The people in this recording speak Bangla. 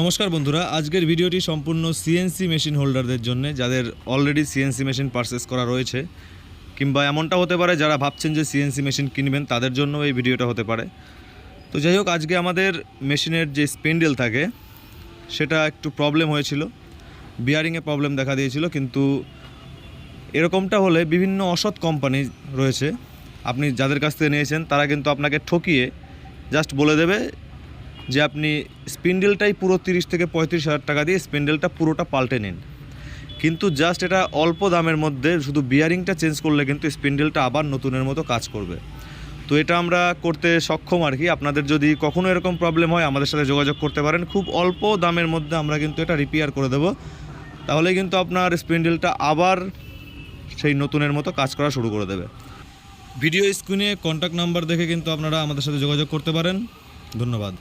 নমস্কার বন্ধুরা, আজকের ভিডিওটি সম্পূর্ণ সিএনসি মেশিন হোল্ডারদের জন্য, যাদের অলরেডি সিএনসি মেশিন পারচেস করা রয়েছে, কিংবা এমনটা হতে পারে যারা ভাবছেন যে সিএনসি মেশিন কিনবেন, তাদের জন্য এই ভিডিওটা হতে পারে। তো যাই হোক, আজকে আমাদের মেশিনের যে স্পেন্ডেল থাকে, সেটা একটু প্রবলেম হয়েছিল বিয়ারিংয়ে প্রবলেম দেখা দিয়েছিল, কিন্তু এরকমটা হলে বিভিন্ন অসৎ কোম্পানি রয়েছে। আপনি যাদের কাছ থেকে নিয়েছেন, তারা কিন্তু আপনাকে ঠকিয়ে জাস্ট বলে দেবে যে আপনি স্পিন্ডেলটাই পুরো তিরিশ থেকে পঁয়ত্রিশ হাজার টাকা দিয়ে স্পিন্ডেলটা পুরোটা পাল্টে নিন। কিন্তু জাস্ট এটা অল্প দামের মধ্যে শুধু বিয়ারিংটা চেঞ্জ করলে কিন্তু স্পিন্ডেলটা আবার নতুনের মতো কাজ করবে। তো এটা আমরা করতে সক্ষম আর কি। আপনাদের যদি কখনো এরকম প্রবলেম হয়, আমাদের সাথে যোগাযোগ করতে পারেন। খুব অল্প দামের মধ্যে আমরা কিন্তু এটা রিপেয়ার করে দেবো। তাহলে কিন্তু আপনার স্পিন্ডেলটা আবার সেই নতুনের মতো কাজ করা শুরু করে দেবে। ভিডিও স্ক্রিনে কন্ট্যাক্ট নাম্বার দেখে কিন্তু আপনারা আমাদের সাথে যোগাযোগ করতে পারেন। ধন্যবাদ।